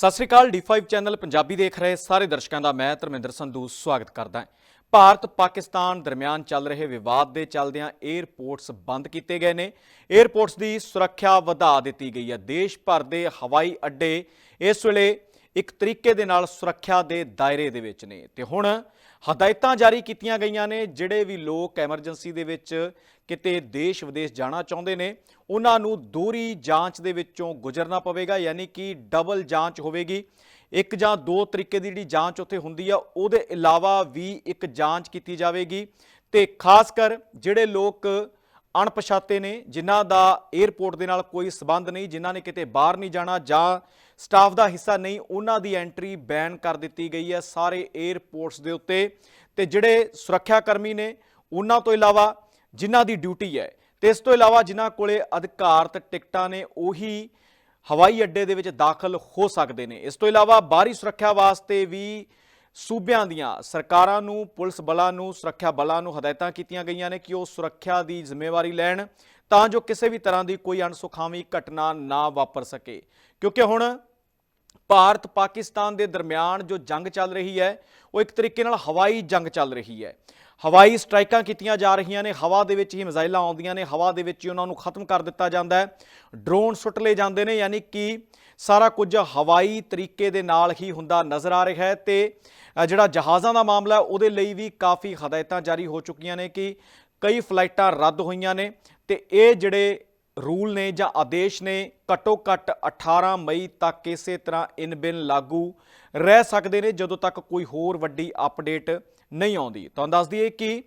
ਸਤਿ ਸ੍ਰੀ ਅਕਾਲ D5 channel Punjabi ਦੇਖ ਰਹੇ ਸਾਰੇ ਦਰਸ਼ਕਾਂ ਦਾ, ਮੈਂ ਧਰਮਿੰਦਰ ਸੰਧੂ ਸਵਾਗਤ ਕਰਦਾ ਹਾਂ। ਭਾਰਤ ਪਾਕਿਸਤਾਨ ਦਰਮਿਆਨ ਚੱਲ ਰਹੇ ਵਿਵਾਦ ਦੇ ਚੱਲਦਿਆਂ 에ਅਰਪੋਰਟਸ ਬੰਦ ਕੀਤੇ ਗਏ ਨੇ। 에ਅਰਪੋਰਟਸ ਦੀ ਸੁਰੱਖਿਆ ਵਧਾ ਦਿੱਤੀ ਗਈ ਹੈ। ਦੇਸ਼ ਭਰ ਦੇ ਹਵਾਈ ਅੱਡੇ ਇਸ ਵੇਲੇ ਇੱਕ ਤਰੀਕੇ ਦੇ ਨਾਲ ਸੁਰੱਖਿਆ ਦੇ ਦਾਇਰੇ ਦੇ ਵਿੱਚ ਨੇ। ਤੇ ਹੁਣ ਹਦਾਇਤਾਂ ਜਾਰੀ ਕੀਤੀਆਂ ਗਈਆਂ ਨੇ, ਜਿਹੜੇ ਵੀ ਲੋਕ ਐਮਰਜੈਂਸੀ ਦੇ ਵਿੱਚ ਕਿਤੇ ਦੇਸ਼ ਵਿਦੇਸ਼ ਜਾਣਾ ਚਾਹੁੰਦੇ ਨੇ, ਉਹਨਾਂ ਨੂੰ ਦੋਹਰੀ ਜਾਂਚ ਦੇ ਵਿੱਚੋਂ ਗੁਜ਼ਰਨਾ ਪਵੇਗਾ, ਯਾਨੀ ਕਿ ਡਬਲ ਜਾਂਚ ਹੋਵੇਗੀ। ਇੱਕ ਜਾਂ ਦੋ ਤਰੀਕੇ ਦੀ ਜਿਹੜੀ ਜਾਂਚ ਉੱਥੇ ਹੁੰਦੀ ਆ, ਉਹਦੇ ਇਲਾਵਾ ਵੀ ਇੱਕ ਜਾਂਚ ਕੀਤੀ ਜਾਵੇਗੀ। ਤੇ ਖਾਸ ਕਰ ਜਿਹੜੇ ਲੋਕ ਅਣਪਛਾਤੇ ਨੇ, ਜਿਨ੍ਹਾਂ ਦਾ 에ਅਰਪੋਰਟ ਦੇ ਨਾਲ ਕੋਈ ਸਬੰਧ ਨਹੀਂ, ਜਿਨ੍ਹਾਂ ਨੇ ਕਿਤੇ ਬਾਹਰ ਨਹੀਂ ਜਾਣਾ ਜਾਂ ਸਟਾਫ ਦਾ ਹਿੱਸਾ ਨਹੀਂ, ਉਹਨਾਂ ਦੀ ਐਂਟਰੀ ਬੈਨ ਕਰ ਦਿੱਤੀ ਗਈ ਹੈ ਸਾਰੇ 에ਅਰਪੋਰਟਸ ਦੇ ਉੱਤੇ। ਤੇ ਜਿਹੜੇ ਸੁਰੱਖਿਆ ਕਰਮੀ ਨੇ, ਉਹਨਾਂ ਤੋਂ ਇਲਾਵਾ ਜਿਨ੍ਹਾਂ ਦੀ ਡਿਊਟੀ ਹੈ, ਤੇ ਇਸ ਤੋਂ ਇਲਾਵਾ ਜਿਨ੍ਹਾਂ ਕੋਲੇ ਅਧਿਕਾਰਤ ਟਿਕਟਾਂ ਨੇ, ਉਹੀ ਹਵਾਈ ਅੱਡੇ ਦੇ ਵਿੱਚ ਦਾਖਲ ਹੋ ਸਕਦੇ ਨੇ। ਇਸ ਤੋਂ ਇਲਾਵਾ ਬਾਹਰੀ ਸੁਰੱਖਿਆ ਵਾਸਤੇ ਵੀ ਸੂਬਿਆਂ ਦੀਆਂ ਸਰਕਾਰਾਂ ਨੂੰ, ਪੁਲਿਸ ਬਲਾਂ ਨੂੰ, ਸੁਰੱਖਿਆ ਬਲਾਂ ਨੂੰ ਹਦਾਇਤਾਂ ਕੀਤੀਆਂ ਗਈਆਂ ਨੇ ਕਿ ਉਹ ਸੁਰੱਖਿਆ ਦੀ ਜ਼ਿੰਮੇਵਾਰੀ ਲੈਣ ਤਾਂ ਜੋ ਕਿਸੇ ਵੀ ਤਰ੍ਹਾਂ ਦੀ ਕੋਈ ਅਣਸੁਖਾਵੀ ਘਟਨਾ ਨਾ ਵਾਪਰ ਸਕੇ। ਕਿਉਂਕਿ ਹੁਣ ਭਾਰਤ ਪਾਕਿਸਤਾਨ ਦੇ ਦਰਮਿਆਨ ਜੋ ਜੰਗ ਚੱਲ ਰਹੀ ਹੈ, ਉਹ ਇੱਕ ਤਰੀਕੇ ਨਾਲ ਹਵਾਈ ਜੰਗ ਚੱਲ ਰਹੀ ਹੈ। ਹਵਾਈ ਸਟ੍ਰਾਈਕਾਂ ਕੀਤੀਆਂ ਜਾ ਰਹੀਆਂ ਨੇ, ਹਵਾ ਦੇ ਵਿੱਚ ਹੀ ਮਿਜ਼ਾਈਲਾਂ ਆਉਂਦੀਆਂ ਨੇ, ਹਵਾ ਦੇ ਵਿੱਚ ਹੀ ਉਹਨਾਂ ਨੂੰ ਖਤਮ ਕਰ ਦਿੱਤਾ ਜਾਂਦਾ ਹੈ। ਡਰੋਨ ਸੁੱਟ ਲਏ ਜਾਂਦੇ ਨੇ, ਯਾਨੀ ਕਿ ਸਾਰਾ ਕੁਝ ਹਵਾਈ ਤਰੀਕੇ ਦੇ ਨਾਲ ਹੀ ਹੁੰਦਾ ਨਜ਼ਰ ਆ ਰਿਹਾ ਹੈ ਤੇ ਜਿਹੜਾ ਜਹਾਜ਼ਾਂ ਦਾ ਮਾਮਲਾ ਉਹਦੇ ਲਈ ਵੀ ਕਾਫੀ ਹਦਾਇਤਾਂ ਜਾਰੀ ਹੋ ਚੁੱਕੀਆਂ ਨੇ ਕਿ ਕਈ ਫਲਾਈਟਾਂ ਰੱਦ ਹੋਈਆਂ ਨੇ ਤੇ ਇਹ ਜਿਹੜੇ ਰੂਲ ਨੇ ਜਾਂ ਆਦੇਸ਼ ਨੇ, ਘੱਟੋ ਘੱਟ 18 ਮਈ ਤੱਕ ਇਸੇ ਤਰ੍ਹਾਂ ਇਨ ਬਿਨ ਲਾਗੂ ਰਹਿ ਸਕਦੇ ਨੇ, ਜਦੋਂ ਤੱਕ ਕੋਈ ਹੋਰ ਵੱਡੀ ਅਪਡੇਟ ਨਹੀਂ ਆਉਂਦੀ। ਤੁਹਾਨੂੰ ਦੱਸ ਦਈਏ ਕਿ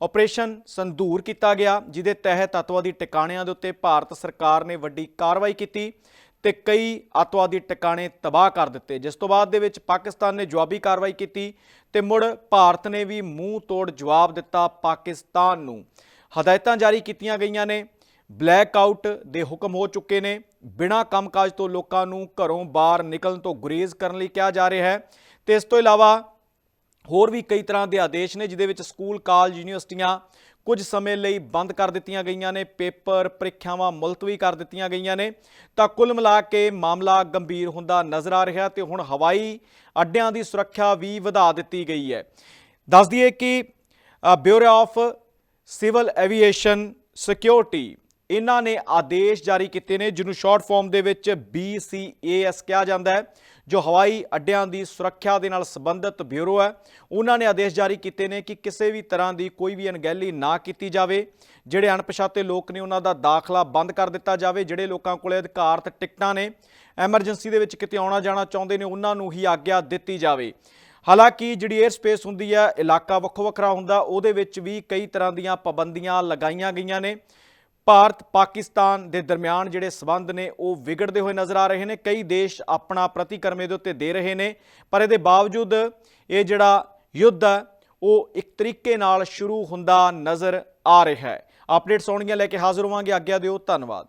ਆਪਰੇਸ਼ਨ ਸੰਧੂਰ ਕੀਤਾ ਗਿਆ, ਜਿਹਦੇ ਤਹਿਤ ਅੱਤਵਾਦੀ ਟਿਕਾਣਿਆਂ ਦੇ ਉੱਤੇ ਭਾਰਤ ਸਰਕਾਰ ਨੇ ਵੱਡੀ ਕਾਰਵਾਈ ਕੀਤੀ। ਤੇ ਕਈ ਅੱਤਵਾਦੀ ਟਿਕਾਣੇ ਤਬਾਹ ਕਰ ਦਿੱਤੇ। ਜਿਸ ਤੋਂ ਬਾਅਦ ਦੇ ਵਿੱਚ ਪਾਕਿਸਤਾਨ ਨੇ ਜਵਾਬੀ ਕਾਰਵਾਈ ਕੀਤੀ ਤੇ ਮੁੜ ਭਾਰਤ ਨੇ ਵੀ ਮੂੰਹ ਤੋੜ ਜਵਾਬ ਦਿੱਤਾ ਪਾਕਿਸਤਾਨ ਨੂੰ। ਹਦਾਇਤਾਂ ਜਾਰੀ ਕੀਤੀਆਂ ਗਈਆਂ ਨੇ। ਬਲੈਕ ਆਊਟ ਦੇ ਹੁਕਮ ਹੋ ਚੁੱਕੇ ਨੇ। ਬਿਨਾਂ ਕੰਮਕਾਜ ਤੋਂ ਲੋਕਾਂ ਨੂੰ ਘਰੋਂ ਬਾਹਰ ਨਿਕਲਣ ਤੋਂ ਗੁਰੇਜ਼ ਕਰਨ ਲਈ ਕਿਹਾ ਜਾ ਰਿਹਾ ਹੈ। ਤੇ ਇਸ ਤੋਂ ਇਲਾਵਾ ਹੋਰ ਵੀ ਕਈ ਤਰ੍ਹਾਂ ਦੇ ਆਦੇਸ਼ ਨੇ, ਜਿਹਦੇ ਵਿੱਚ ਸਕੂਲ, ਕਾਲਜ, ਯੂਨੀਵਰਸਿਟੀਆਂ ਕੁਝ ਸਮੇਂ ਲਈ ਬੰਦ ਕਰ ਦਿੱਤੀਆਂ ਗਈਆਂ ਨੇ, ਪੇਪਰ ਪ੍ਰੀਖਿਆਵਾਂ ਮੁਲਤਵੀ ਕਰ ਦਿੱਤੀਆਂ ਗਈਆਂ ਨੇ। ਤਾਂ ਕੁੱਲ ਮਿਲਾ ਕੇ ਮਾਮਲਾ ਗੰਭੀਰ ਹੁੰਦਾ ਨਜ਼ਰ ਆ ਰਿਹਾ ਤੇ ਹੁਣ ਹਵਾਈ ਅੱਡਿਆਂ ਦੀ ਸੁਰੱਖਿਆ ਵੀ ਵਧਾ ਦਿੱਤੀ ਗਈ ਹੈ। ਦੱਸ ਦਈਏ ਕਿ bureau of civil aviation security ਇਹਨਾਂ ਨੇ ਆਦੇਸ਼ ਜਾਰੀ ਕੀਤੇ ਨੇ, ਜਿਹਨੂੰ ਸ਼ਾਰਟ ਫਾਰਮ ਦੇ ਵਿੱਚ BCAS ਕਿਹਾ ਜਾਂਦਾ ਹੈ। ਜੋ ਹਵਾਈ ਅੱਡਿਆਂ ਦੀ ਸੁਰੱਖਿਆ ਦੇ ਨਾਲ ਸੰਬੰਧਿਤ ਬਿਊਰੋ ਹੈ, ਉਹਨਾਂ ਨੇ ਆਦੇਸ਼ ਜਾਰੀ ਕੀਤੇ ਨੇ ਕਿ ਕਿਸੇ ਵੀ ਤਰ੍ਹਾਂ ਦੀ ਕੋਈ ਵੀ ਅਣਗਹਿਲੀ ਨਾ ਕੀਤੀ ਜਾਵੇ, ਜਿਹੜੇ ਅਣਪਛਾਤੇ ਲੋਕ ਨੇ ਉਹਨਾਂ ਦਾ ਦਾਖਲਾ ਬੰਦ ਕਰ ਦਿੱਤਾ ਜਾਵੇ, ਜਿਹੜੇ ਲੋਕਾਂ ਕੋਲੇ ਅਧਿਕਾਰਤ ਟਿਕਟਾਂ ਨੇ, ਐਮਰਜੈਂਸੀ ਦੇ ਵਿੱਚ ਕਿਤੇ ਆਉਣਾ ਜਾਣਾ ਚਾਹੁੰਦੇ ਨੇ, ਉਹਨਾਂ ਨੂੰ ਹੀ ਆਗਿਆ ਦਿੱਤੀ ਜਾਵੇ। ਹਾਲਾਂਕਿ ਜਿਹੜੀ 에ਅਰ ਸਪੇਸ ਹੁੰਦੀ ਹੈ, ਇਲਾਕਾ ਵੱਖੋ ਵੱਖਰਾ ਹੁੰਦਾ, ਉਹਦੇ ਵਿੱਚ ਵੀ ਕਈ ਤਰ੍ਹਾਂ ਦੀਆਂ ਪਾਬੰਦੀਆਂ ਲਗਾਈਆਂ ਗਈਆਂ ਨੇ। ਭਾਰਤ ਪਾਕਿਸਤਾਨ ਦੇ ਦਰਮਿਆਨ ਜਿਹੜੇ ਸਬੰਧ ਨੇ ਉਹ ਵਿਗੜਦੇ ਹੋਏ ਨਜ਼ਰ ਆ ਰਹੇ ਨੇ। ਕਈ ਦੇਸ਼ ਆਪਣਾ ਪ੍ਰਤੀਕਰਮ ਇਹਦੇ ਉੱਤੇ ਦੇ ਰਹੇ ਨੇ। ਪਰ ਇਹਦੇ ਬਾਵਜੂਦ ਇਹ ਜਿਹੜਾ ਯੁੱਧ ਹੈ ਉਹ ਇੱਕ ਤਰੀਕੇ ਨਾਲ ਸ਼ੁਰੂ ਹੁੰਦਾ ਨਜ਼ਰ ਆ ਰਿਹਾ ਹੈ। ਅਪਡੇਟਸ ਆਉਣਗੀਆਂ ਲੈ ਕੇ ਹਾਜ਼ਰ ਹੋਵਾਂਗੇ। ਆਗਿਆ ਦਿਓ ਧੰਨਵਾਦ।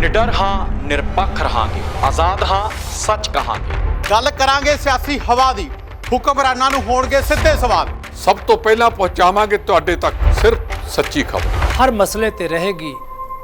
ਨਿਡਰ ਹਾਂ ਨਿਰਪੱਖ ਰਹਾਂਗੇ। ਆਜ਼ਾਦ ਹਾਂ ਸੱਚ ਕਹਾਂਗੇ। ਗੱਲ ਕਰਾਂਗੇ ਸਿਆਸੀ ਹਵਾ ਦੀ। ਹੁਕਮਰਾਨਾਂ ਨੂੰ ਹੋਣਗੇ ਸਿੱਧੇ ਸਵਾਲ। ਸਭ ਤੋਂ ਪਹਿਲਾਂ ਪਹੁੰਚਾਵਾਂਗੇ ਤੁਹਾਡੇ ਤੱਕ ਸਿਰਫ ਸੱਚੀ ਖਬਰ। ਹਰ ਮਸਲੇ ਤੇ ਰਹੇਗੀ